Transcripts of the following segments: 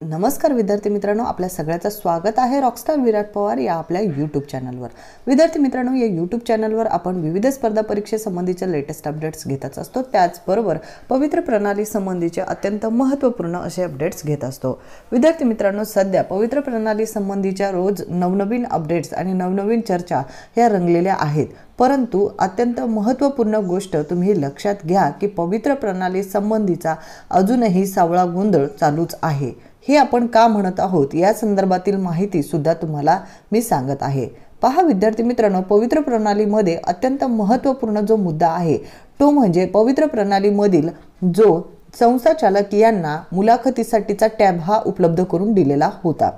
नमस्कार विद्यार्थी मित्रांनो आपल्या सगळ्याचं स्वागत आहे रॉकस्टार विराट पवार या आपल्या यूट्यूब चॅनलवर विद्यार्थी मित्रांनो या यूट्यूब चॅनलवर आपण विविध स्पर्धा परीक्षेसंबंधीच्या लेटेस्ट अपडेट्स घेतच असतो. त्याचबरोबर पवित्र प्रणाली संबंधीचे अत्यंत महत्त्वपूर्ण असे अपडेट्स घेत असतो. विद्यार्थी मित्रांनो सध्या पवित्र प्रणाली संबंधीच्या रोज नवनवीन अपडेट्स आणि नवनवीन चर्चा ह्या रंगलेल्या आहेत. परंतु अत्यंत महत्त्वपूर्ण गोष्ट तुम्ही लक्षात घ्या की पवित्र प्रणाली संबंधीचा अजूनही सावळा गोंधळ चालूच आहे. हे आपण का म्हणत आहोत? या संदर्भातील माहिती सुद्धा तुम्हाला मी सांगत आहे. पहा विद्यार्थी मित्रांनो पवित्र प्रणालीमध्ये अत्यंत महत्त्वपूर्ण जो मुद्दा आहे तो म्हणजे पवित्र प्रणालीमधील जो संस्थाचालक यांना मुलाखतीसाठीचा टॅब हा उपलब्ध करून दिलेला होता.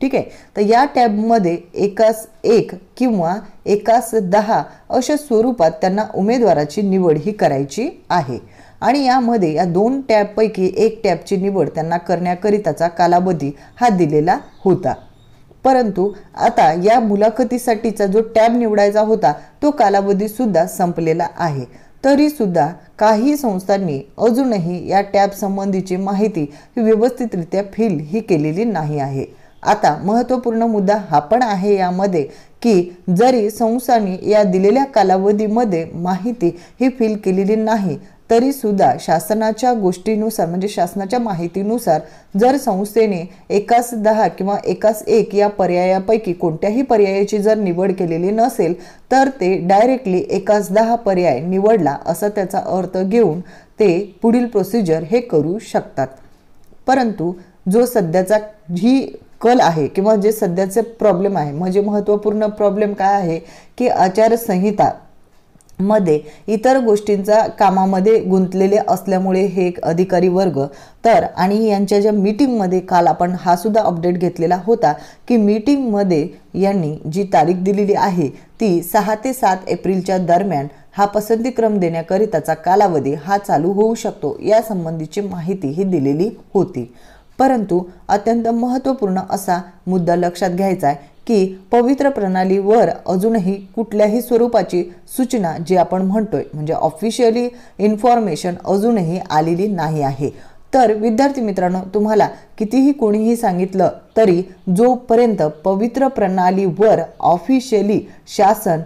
ठीक आहे? तर या टॅबमध्ये एकास एक किंवा एकास दहा अशा स्वरूपात त्यांना उमेदवाराची निवड ही करायची आहे. आणि यामध्ये या दोन टॅबपैकी एक टॅबची निवड त्यांना करण्याकरिताचा कालावधी हा दिलेला होता. परंतु आता या मुलाखतीसाठीचा जो टॅब निवडायचा होता तो कालावधीसुद्धा संपलेला आहे. तरीसुद्धा काही संस्थांनी अजूनही या टॅब संबंधीची माहिती व्यवस्थितरित्या फिल ही केलेली नाही आहे. आता महत्त्वपूर्ण मुद्दा हा पण आहे यामध्ये की जरी संस्थांनी या दिलेल्या कालावधीमध्ये माहिती ही फिल केलेली नाही तरीसुद्धा शासनाच्या गोष्टीनुसार म्हणजे शासनाच्या माहितीनुसार जर संस्थेने एकास दहा किंवा एकास एक या पर्यायापैकी कोणत्याही पर्यायाची जर निवड केलेली नसेल तर ते डायरेक्टली एकास दहा पर्याय निवडला असा त्याचा अर्थ घेऊन ते पुढील प्रोसिजर हे करू शकतात. परंतु जो सध्याचा ही कल आहे किंवा जे सध्याचे प्रॉब्लेम आहे. म्हणजे महत्त्वपूर्ण प्रॉब्लेम काय आहे की आचारसंहिता मध्ये इतर गोष्टींचा कामामध्ये गुंतलेले असल्यामुळे हे एक अधिकारी वर्ग तर आणि यांच्या ज्या मीटिंगमध्ये काल आपण हा सुद्धा अपडेट घेतलेला होता की मीटिंगमध्ये यांनी जी तारीख दिलेली आहे ती सहा ते सात एप्रिलच्या दरम्यान हा पसंतीक्रम देण्याकरिताचा कालावधी हा चालू होऊ शकतो या संबंधीची माहिती ही दिलेली होती. परंतु अत्यंत महत्त्वपूर्ण असा मुद्दा लक्षात घ्यायचा आहे की पवित्र प्रणालीवर अजूनही कुठल्याही स्वरूपाची सूचना जी आपण म्हणतोय म्हणजे ऑफिशियली इन्फॉर्मेशन अजूनही आलेली नाही आहे. तर विद्यार्थी मित्रांनो तुम्हाला कितीही कोणीही सांगितलं तरी जोपर्यंत पवित्र प्रणालीवर ऑफिशियली शासन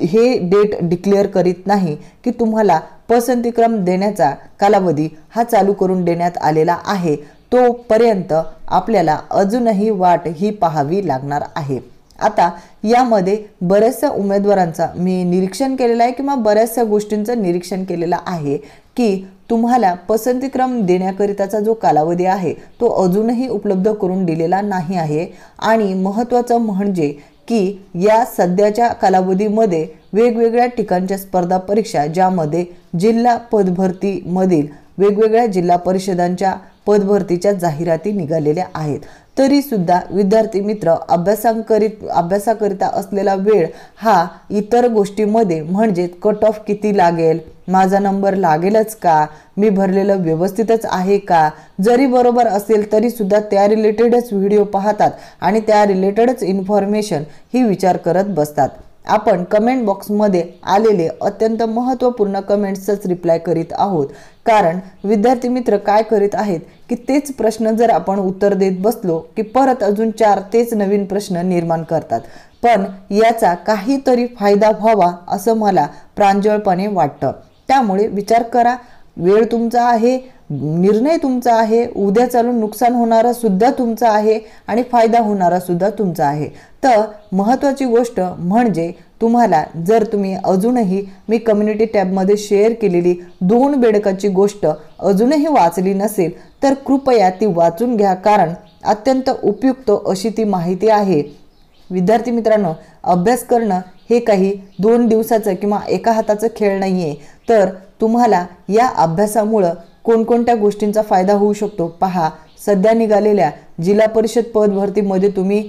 हे डेट डिक्लेअर करीत नाही की तुम्हाला पसंतीक्रम देण्याचा कालावधी हा चालू करून देण्यात आलेला आहे तोपर्यंत आपल्याला अजूनही वाट ही पाहावी लागणार आहे. आता यामध्ये बऱ्याचशा उमेदवारांचा मी निरीक्षण केलेलं आहे किंवा बऱ्याचशा गोष्टींचं निरीक्षण केलेलं आहे की तुम्हाला पसंतीक्रम देण्याकरिताचा जो कालावधी आहे तो अजूनही उपलब्ध करून दिलेला नाही आहे. आणि महत्त्वाचं म्हणजे की या सध्याच्या कालावधीमध्ये वेगवेगळ्या ठिकाणच्या स्पर्धा परीक्षा ज्यामध्ये जिल्हा पदभरतीमधील वेगवेगळ्या जिल्हा परिषदांच्या पदभरतीच्या जाहिराती निघालेल्या आहेत. तरी सुद्धा विद्यार्थी मित्र अभ्यासांकरित अभ्यासाकरिता असलेला वेळ हा इतर गोष्टीमध्ये म्हणजे कट ऑफ किती लागेल? माझा नंबर लागेलच का? मी भरलेलं व्यवस्थितच आहे का? जरी बरोबर असेल तरी सुद्धा त्या रिलेटेडच व्हिडिओ पाहतात आणि त्या रिलेटेडच इन्फॉर्मेशन ही विचार करत बसतात. आपण कमेंट बॉक्समध्ये आलेले अत्यंत महत्त्वपूर्ण कमेंट्सच रिप्लाय करीत आहोत. कारण विद्यार्थी मित्र काय करीत आहेत की तेच प्रश्न जर आपण उत्तर देत बसलो की परत अजून चार तेच नवीन प्रश्न निर्माण करतात. पण याचा काहीतरी फायदा व्हावा असं मला प्रांजळपणे वाटतं. त्यामुळे विचार करा. वेळ तुमचा आहे. निर्णय तुमचा आहे उद्या चालून नुकसान होणारा सुद्धा तुमचा आहे आणि फायदा होणारा सुद्धा तुमचा आहे. तर महत्त्वाची गोष्ट म्हणजे तुम्हाला जर तुम्ही अजूनही मी कम्युनिटी टॅबमध्ये शेअर केलेली दोन बेडकाची गोष्ट अजूनही वाचली नसेल तर कृपया ती वाचून घ्या कारण अत्यंत उपयुक्त अशी ती माहिती आहे. विद्यार्थी मित्रांनो अभ्यास करणं हे काही दोन दिवसाचं किंवा एका हाताचं खेळ नाही आहे तर तुम्हाला या अभ्यासामुळं कोणकोणत्या गोष्टींचा फायदा होऊ शकतो? पहा सध्या निघालेल्या जिल्हा परिषद पद भरतीमध्ये तुम्ही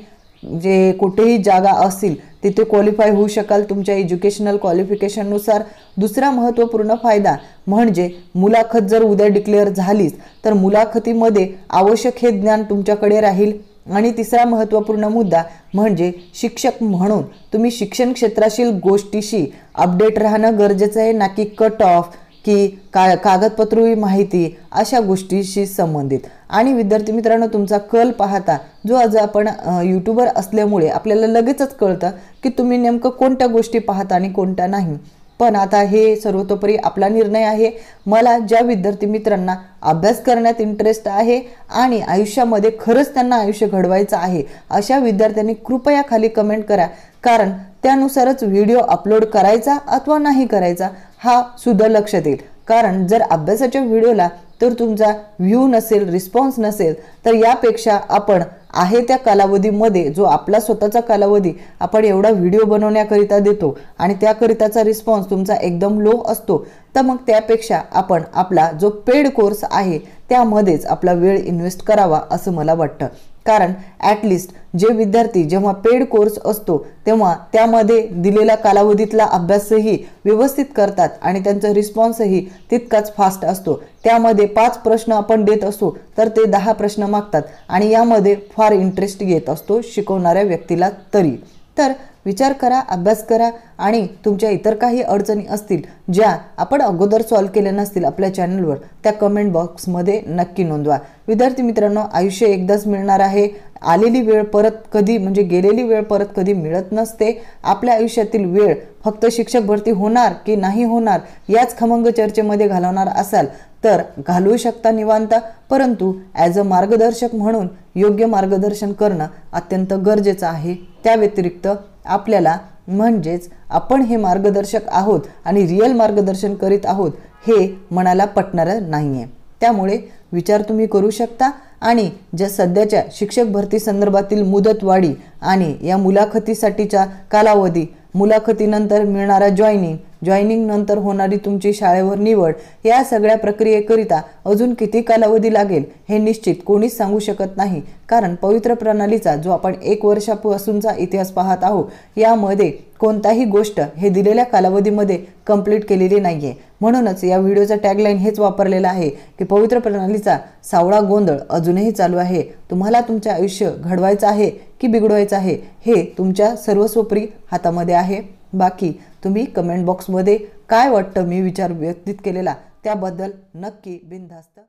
जे कुठेही जागा असतील तिथे क्वालिफाय होऊ शकाल तुमच्या एज्युकेशनल क्वालिफिकेशननुसार दुसरा महत्त्वपूर्ण फायदा म्हणजे मुलाखत जर उद्या डिक्लेअर झालीच तर मुलाखतीमध्ये आवश्यक हे ज्ञान तुमच्याकडे राहील. आणि तिसरा महत्त्वपूर्ण मुद्दा म्हणजे शिक्षक म्हणून तुम्ही शिक्षण क्षेत्राशील गोष्टीशी अपडेट राहणं गरजेचं आहे ना की कट ऑफ की का कागदपत्री माहिती अशा गोष्टीशी संबंधित. आणि विद्यार्थी मित्रांनो तुमचा कल पाहता जो आज आपण यूट्यूबर असल्यामुळे आपल्याला लगेचच कळतं की तुम्ही नेमकं कोणत्या गोष्टी पाहता आणि कोणत्या नाही. पण आता हे सर्वतोपरी आपला निर्णय आहे. मला ज्या विद्यार्थी मित्रांना अभ्यास करण्यात इंटरेस्ट आहे आणि आयुष्यामध्ये खरंच त्यांना आयुष्य घडवायचं आहे अशा विद्यार्थ्यांनी कृपया खाली कमेंट करा. कारण त्यानुसारच व्हिडिओ अपलोड करायचा अथवा नाही करायचा हा सुद्धा लक्षात येईल कारण जर अभ्यासाच्या व्हिडिओला तर तुमचा व्ह्यू नसेल रिस्पॉन्स नसेल तर यापेक्षा आपण आहे त्या कालावधीमध्ये जो आपला स्वतःचा कालावधी आपण एवढा व्हिडिओ बनवण्याकरिता देतो आणि त्याकरिताचा रिस्पॉन्स तुमचा एकदम लो असतो तर मग त्यापेक्षा आपण आपला जो पेड कोर्स आहे त्यामध्येच आपला वेळ इन्व्हेस्ट करावा असं मला वाटतं. कारण ॲटलिस्ट जे विद्यार्थी जेव्हा पेड कोर्स असतो तेव्हा त्यामध्ये दिलेल्या कालावधीतला अभ्यासही व्यवस्थित करतात आणि त्यांचा रिस्पॉन्सही तितकाच फास्ट असतो. त्यामध्ये पाच प्रश्न आपण देत असतो तर ते दहा प्रश्न मागतात आणि यामध्ये फार इंटरेस्ट येत असतो शिकवणाऱ्या व्यक्तीला तरी. तर विचार करा अभ्यास करा आणि तुमच्या इतर काही अडचणी असतील ज्या आपण अगोदर सॉल्व्ह केल्या नसतील आपल्या चॅनलवर त्या कमेंट बॉक्समध्ये नक्की नोंदवा. विद्यार्थी मित्रांनो आयुष्य एकदाच मिळणार आहे. आलेली वेळ परत कधी म्हणजे गेलेली वेळ परत कधी मिळत नसते. आपल्या आयुष्यातील वेळ फक्त शिक्षक भरती होणार की नाही होणार याच खमंग चर्चेमध्ये घालवणार असाल. तर घालवू शकता निवांत परंतु ॲज अ मार्गदर्शक म्हणून योग्य मार्गदर्शन करणं अत्यंत गरजेचं आहे. त्या व्यतिरिक्त आपल्याला म्हणजेच आपण हे मार्गदर्शक आहोत आणि रिअल मार्गदर्शन करीत आहोत हे मनाला पटणारं नाही आहे त्यामुळे विचार तुम्ही करू शकता आणि ज्या सध्याच्या शिक्षक भरती संदर्भातील मुदतवाढी आणि या मुलाखतीसाठीचा कालावधी मुलाखतीनंतर मिळणारा जॉईनिंग जॉईनिंग नंतर होणारी तुमची शाळेवर निवड. या सगळ्या प्रक्रियेकरिता अजून किती कालावधी लागेल हे निश्चित कोणीच सांगू शकत नाही. कारण पवित्र प्रणालीचा जो आपण एक वर्षापासूनचा इतिहास पाहत आहोत यामध्ये कोणताही गोष्ट हे दिलेल्या कालावधीमध्ये कंप्लीट केलेली नाही आहे म्हणूनच या व्हिडिओचा टॅगलाईन हेच वापरलेला आहे की पवित्र प्रणालीचा सावळा गोंधळ अजूनही चालू आहे. तुम्हाला तुमचे आयुष्य घडवायचं आहे की बिघडवायचं आहे हे तुमच्या सर्वस्वपरी हातामध्ये आहे. बाकी तुम्ही कमेंट बॉक्समध्ये काय वाटतं मी विचार व्यक्तित केलेला त्याबद्दल नक्की बिनधास्त